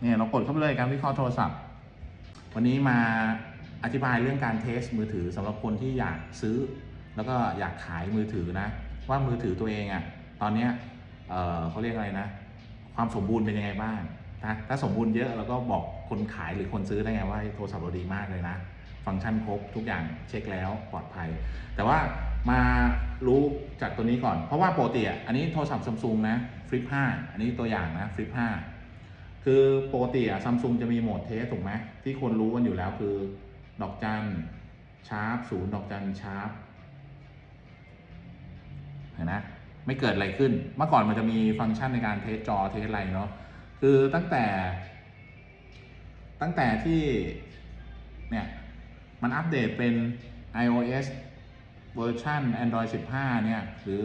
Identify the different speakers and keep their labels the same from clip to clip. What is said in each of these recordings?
Speaker 1: เนี่ยเรากดเข้าไปเลยการวิเคราะห์โทรศัพท์ วันนี้มาอธิบายเรื่องการเทสมือถือสำหรับคนที่อยากซื้อ แล้วก็อยากขายมือถือนะ ว่ามือถือตัวเองอะ่ะตอนเนี้ยเเขาเรียกอะไรนะ ความสมบูรณ์เป็นยังไงบ้างนะถ้าสมบูรณ์เยอะเราก็บอกคนขายหรือคนซื้อได้ไงว่าโทรศัพท์เราดีมากเลยนะ ฟังก์ชันครบทุกอย่างเช็คแล้วปลอดภัย แต่ว่ามารู้จากตัวนี้ก่อน เพราะว่าโปกติอะอันนี้โทรศัพท์ซัมซุงนะฟลิป5อันนี้ตัวอย่างนะฟลิป5 คือปกติอะซัมซุงจะมีโหมดเทสถูกไหมที่คนรู้กันอยู่แล้วคือ ดอกจันชาร์ปศูนย์ดอกจันชาร์ปเห็นนะไม่เกิดอะไรขึ้น เมื่อก่อนมันจะมีฟังก์ชันในการเทสจอเทสอะไรเนาะคือตั้งแต่ ตั้งแต่ที่เนี่ยมันอัปเดตเป็น iOS เวอร์ชัน Android 15 เนี่ย หรือ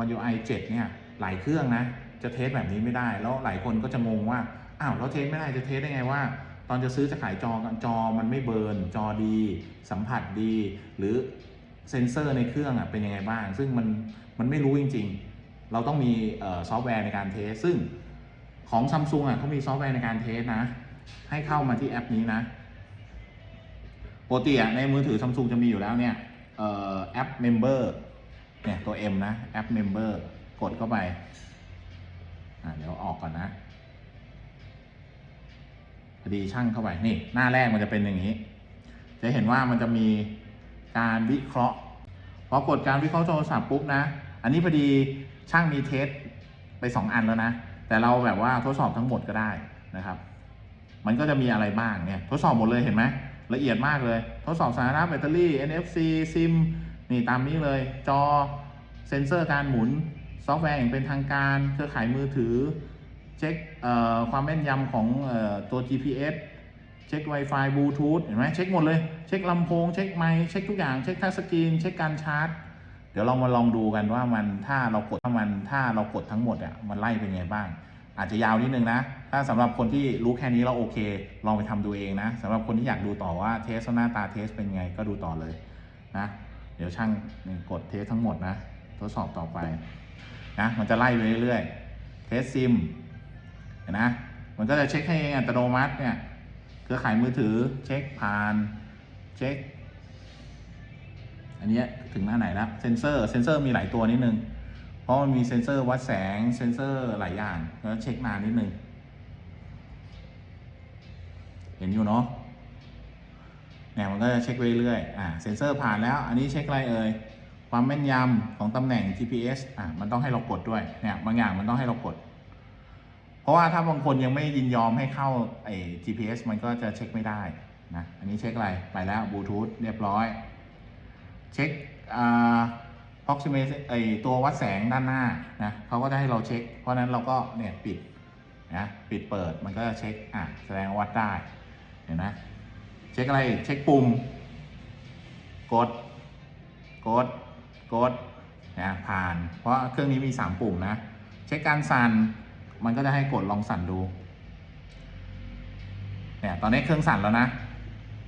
Speaker 1: One UI 7 เนี่ย หลายเครื่องนะ จะเทสแบบนี้ไม่ได้ แล้วหลายคนก็จะงงว่าอ้าวเราเทสไม่ได้จะเทสได้ไงว่า ตอนจะซื้อจะขายจอกันจอมันไม่เบิร์นจอดี สัมผัสดี หรือเซนเซอร์ในเครื่องอะเป็นยังไงบ้าง ซึ่งมันมันไม่รู้จริง ๆ เราต้องมีซอฟต์แวร์ในการเทส ซึ่งของซัมซุงอะเขามีซอฟต์แวร์ในการเทสนะ ให้เข้ามาที่แอปนี้นะปกติอะในมือถือซัมซุงจะมีอยู่แล้วเนี่ยเอ่อแอป Member เนี่ยตัว M นะแอป Member กดเข้าไป อะเดี๋ยวออกก่อนนะพอดีช่างเข้าไปนี่หน้าแรกมันจะเป็นอย่างนี้ จะเห็นว่ามันจะมีการวิเคราะห์พอกดการวิเคราะห์โทรศัพท์ปุ๊บนะ อันนี้พอดีช่างมีเทสไป 2 อันแล้วนะ แต่เราแบบว่าทดสอบทั้งหมดก็ได้นะครับ มันก็จะมีอะไรบ้างเนี่ย ทดสอบหมดเลยเห็นไหมละเอียดมากเลย ทดสอบสถานะแบตเตอรี่ NFC ซิมนี่ตามนี้เลย จอเซ็นเซอร์การหมุน ซอฟต์แวร์อย่างเป็นทางการเครือข่ายมือถือ เช็คความแม่นยำของอตัว GPS เช็ค Wi-Fi บลูทูธเห็นไหมเช็คหมดเลย เช็คลำโพง เช็คไมค์เช็คทุกอย่าง เช็คทัชสกรีน เช็คการชาร์จ เดี๋ยวเรามาลองดูกันว่ามันถ้าเรากดถ้ามันถ้าเรากดทั้งหมดอะมันไล่เป็นไงบ้าง อาจจะยาวนิดนึงนะ ถ้าสำหรับคนที่รู้แค่นี้เราโอเค ลองไปทำดูเองนะสำหรับคนที่อยากดูต่อว่าเทสหน้าตาเทสเป็นไงก็ดูต่อเลยนะ เดี๋ยวช่างกดเทสทั้งหมดนะ ทดสอบต่อไป นะมันจะไล่ไปเรื่อยๆเทสซิมเห็นนะมันก็จะเช็คให้เองอัตโนมัติเนี่ยเครือข่ายมือถือเช็คผ่านเช็ค อันนี้ถึงหน้าไหนแล้วเซนเซอร์เซนเซอร์มีหลายตัวนิดนึง เพราะมันมีเซนเซอร์วัดแสงเซนเซอร์หลายอย่างแล้วเช็คนานนิดนึง เห็นอยู่เนาะเนี่ยมันก็จะเช็คไปเรื่อยๆอ่าเซนเซอร์ผ่านแล้ว อันนี้เช็คอะไรเอ่ย ความแม่นยำของตำแหน่ง GPS อ่ามันต้องให้เรากดด้วยเนี่ยบางอย่างมันต้องให้เรากด เพราะว่าถ้าบางคนยังไม่ยินยอมให้เข้าไอ้ GPS มันก็จะเช็คไม่ได้นะอันนี้เช็คอะไรไปแล้วบลูทูธเรียบร้อย เช็คอ่า proximate ไอตัววัดแสงด้านหน้านะเขาก็จะให้เราเช็ค เพราะนั้นเราก็เนี่ยปิดนะปิดเปิดมันก็จะเช็คอะแสดงวัดได้เห็นไหมเช็คอะไรเช็คปุ่ม กด กด กดนะผ่าน เพราะเครื่องนี้มี 3 ปุ่มนะ เช็คการสั่นมันก็จะให้กดลองสั่นดูเนี่ยตอนนี้เครื่องสั่นแล้วนะ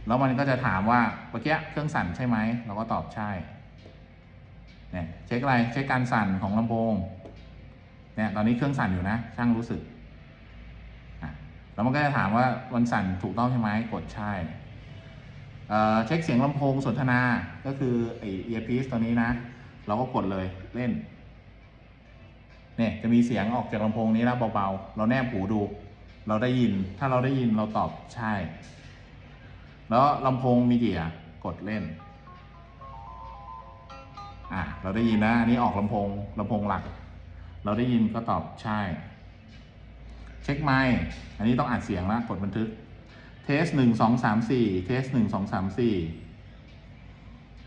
Speaker 1: แล้วมันก็จะถามว่าเมื่อกี้เครื่องสั่นใช่ไหมเราก็ตอบใช่เนี่ยเช็คอะไรเช็คการสั่นของลำโพงเนี่ยตอนนี้เครื่องสั่นอยู่นะ ช่างรู้สึกแล้วมันก็จะถามว่ามันสั่นถูกต้องใช่ไหมกดใช่ เช็คเสียงลำโพงสนทนาก็คือไอเอียร์พีซตัวนี้นะ เราก็กดเลยเล่นเนี่ยจะมีเสียงออกจากลำโพงนี้แล้วเบาๆ เราแนบหูดู เราได้ยินถ้าเราได้ยินเราตอบใช่ แล้วลำโพงมีกี่อะกดเล่นอะเราได้ยินนะอันนี้ออกลำโพงลำโพงหลัก เราได้ยินก็ตอบใช่ เช็คไมค์อันนี้ต้องอัดเสียงแล้วกดบันทึก เทสหนึ่งสองสามสี่เทสหนึ่งสองสามสี่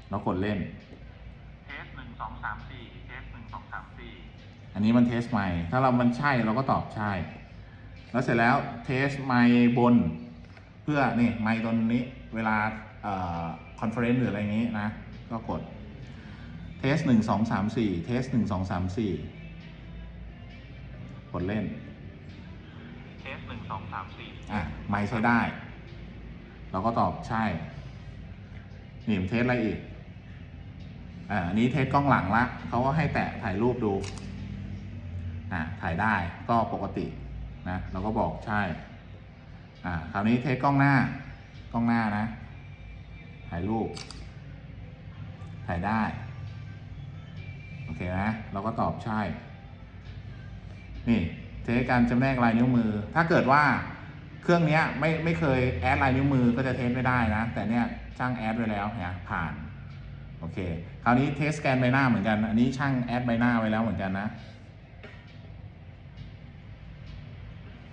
Speaker 1: เรากดเล่น
Speaker 2: เทสหนึ่งสองสามสี่เทสหนึ่งสองสามสี่
Speaker 1: อันนี้มันเทสไมค์ถ้าเรา มันใช่เราก็ตอบใช่ แล้วเสร็จแล้วเทสไมค์บน เพื่อนี่ไมค์ตัวนี้เวลาเอ่อคอนเฟอเรนซ์หรืออะไรอย่างนี้นะ ก็กดเทสหนึ่งสองสามสี่เทสหนึ่งสองสามสี่กดเล่น
Speaker 2: เทสหนึ่งสองสามสี่
Speaker 1: อะ ไม่ใช้ได้ เราก็ตอบใช่นี่มเทสอะไรอีก อ่าอันนี้เทสกล้องหลังละเขาก็ให้แตะถ่ายรูปดูอ่าถ่ายได้ก็ปกตินะเราก็บอกใช่อ่าคราวนี้เทสกล้องหน้ากล้องหน้านะ ถ่ายรูป ถ่ายได้โอเคนะเราก็ตอบใช่ นี่เทสการจำแนกลายนิ้วมือ ถ้าเกิดว่า ครื่องนี้ไม่ไม่เคยแอดลายนิ้วมือก็จะเทสไม่ได้นะ แต่เนี้ยช่างแอดไว้แล้วเนี่ยผ่านโอเค คราวนี้เทสแกนใบหน้าเหมือนกัน อันนี้ช่างแอดใบหน้าไว้แล้วเหมือนกันนะ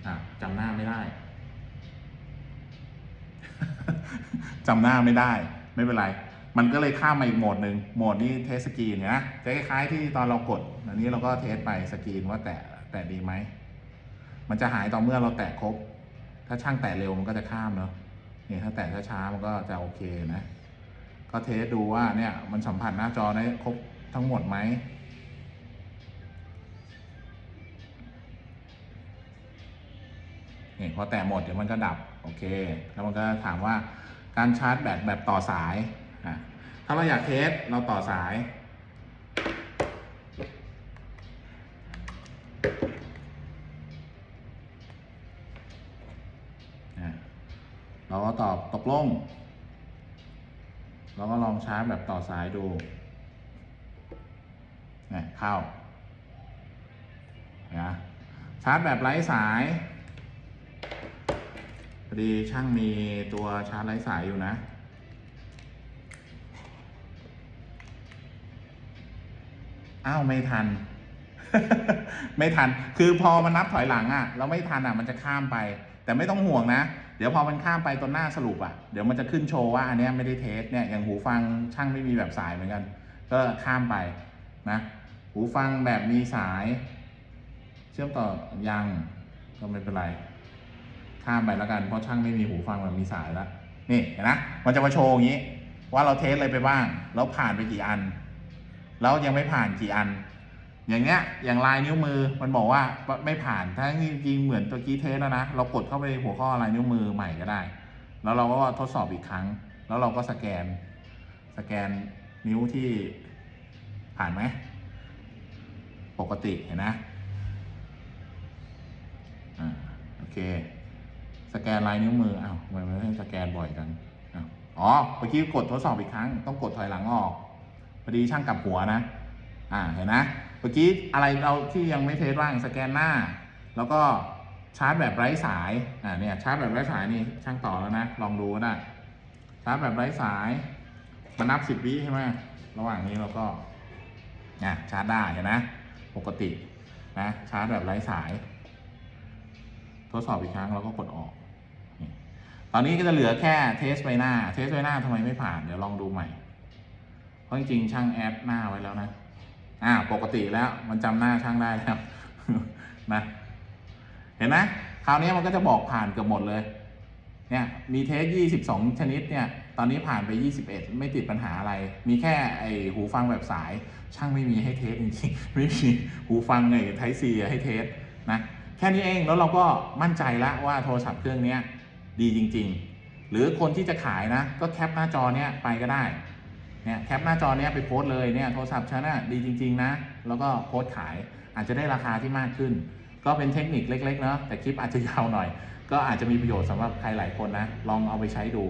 Speaker 1: อะจำหน้าไม่ได้จำหน้าไม่ได้ ไม่เป็นไร มันก็เลยข้ามมาอีกโหมดหนึ่งโหมดนี้เทสสกรีนนะจะคล้ายๆที่ตอนเรากด อันนี้เราก็เทสไปสกรีนว่าแตะแตะดีไหมมันจะหายต่อเมื่อเราแตะครบ ถ้าช่างแตะเร็วมันก็จะข้ามเนาะเนี่ยถ้าแตะช้าๆมันก็จะโอเคนะ ก็เทสดูว่าเนี่ยมันสัมผัสหน้าจอได้ครบทั้งหมดไหมนี่พอแตะหมดเดี๋ยวมันก็ดับโอเค แล้วมันก็ถามว่าการชาร์จแบตแบบต่อสายอะถ้าเราอยากเทสเราต่อสาย เราก็ตอบตกลงเราก็ลองชาร์จแบบต่อสายดูเนี่ยเข้านะชาร์จแบบไร้สายพอดีช่างมีตัวชาร์จไร้สายอยู่นะ อ้าว ไม่ทัน ไม่ทัน คือพอมันนับถอยหลังอะ่ะ เราไม่ทันอะ่ะ มันจะข้ามไป แต่ไม่ต้องห่วงนะ เดี๋ยวพอมันข้ามไปตัวหน้าสรุปอะ่ะเดี๋ยวมันจะขึ้นโชว์ว่าอันนี้ไม่ได้เทสเนี่ยอย่างหูฟังช่างไม่มีแบบสายเหมือนกัน ก็ข้ามไปนะหูฟังแบบมีสาย เชื่อมต่อยังก็ไม่เป็นไร ข้ามไปแล้วกันเพราะช่างไม่มีหูฟังแบบมีสายแล้วนี่เห็นนะมันจะมาโชว์อย่างนี้ ว่าเราเทสอะไรไปบ้าง แล้วผ่านไปกี่อัน แล้วยังไม่ผ่านกี่อัน อย่างเงี้ยอย่างลายนิ้วมือมันบอกว่าไม่ผ่านถ้าจริงเหมือนตัวกี้เทสแล้วนะ เรากดเข้าไปหัวข้อลายนิ้วมือใหม่ก็ได้ แล้วเราก็ทดสอบอีกครั้ง แล้วเราก็สแกน สแกนนิ้วที่ผ่านไหมปกติเห็นนะอ่าโอเค สแกนลายนิ้วมืออ้าวทำไมไม่ให้สแกนบ่อยกันอ๋อเมื่อกี้กดทดสอบอีกครั้ง ต้องกดถอยหลังออกพอดีช่างกลับหัวนะ อ่าเห็นนะ มื่อกี้อะไรเราที่ยังไม่เทสบ้างสแกนหน้า แล้วก็ชาร์จแบบไร้สายอ่าเนี่ยชาร์จแบบไร้สายนี่ช่างต่อแล้วนะ ลองดูนะชาร์จแบบไร้สายมันนับสิบวิใช่ไหมระหว่างนี้เราก็อะชาร์จได้เห็นนะปกตินะชาร์จแบบไร้สาย ทดสอบอีกครั้งแล้วก็กดออก ตอนนี้ก็จะเหลือแค่เทสใบหน้า เทสใบหน้าทำไมไม่ผ่าน เดี๋ยวลองดูใหม่ เพราะจริงๆช่างแอดหน้าไว้แล้วนะ อ่าปกติแล้วมันจำหน้าช่างได้แล้วนะเห็นไหมคราวนี้มันก็จะบอกผ่านเกือบหมดเลยเนี่ยมีเทส 22 ชนิดเนี่ยตอนนี้ผ่านไป 21 ไม่ติดปัญหาอะไร มีแค่ไอหูฟังแบบสาย ช่างไม่มีให้เทสจริงๆไม่มีหูฟังไอไทซีให้เทสนะแค่นี้เองแล้วเราก็มั่นใจแล้วว่าโทรศัพท์เครื่องเนี้ยดีจริง ๆ หรือคนที่จะขายนะ ก็แคปหน้าจอเนี้ยไปก็ได้ เนี่ยแคปหน้าจอเนี้ยไปโพสเลยเนี่ยโทรศัพท์ฉันน่ะดีจริง ๆ นะ แล้วก็โพสขายอาจจะได้ราคาที่มากขึ้น ก็เป็นเทคนิคเล็กๆเนาะแต่คลิปอาจจะยาวหน่อย ก็อาจจะมีประโยชน์สำหรับใครหลายคนนะ ลองเอาไปใช้ดู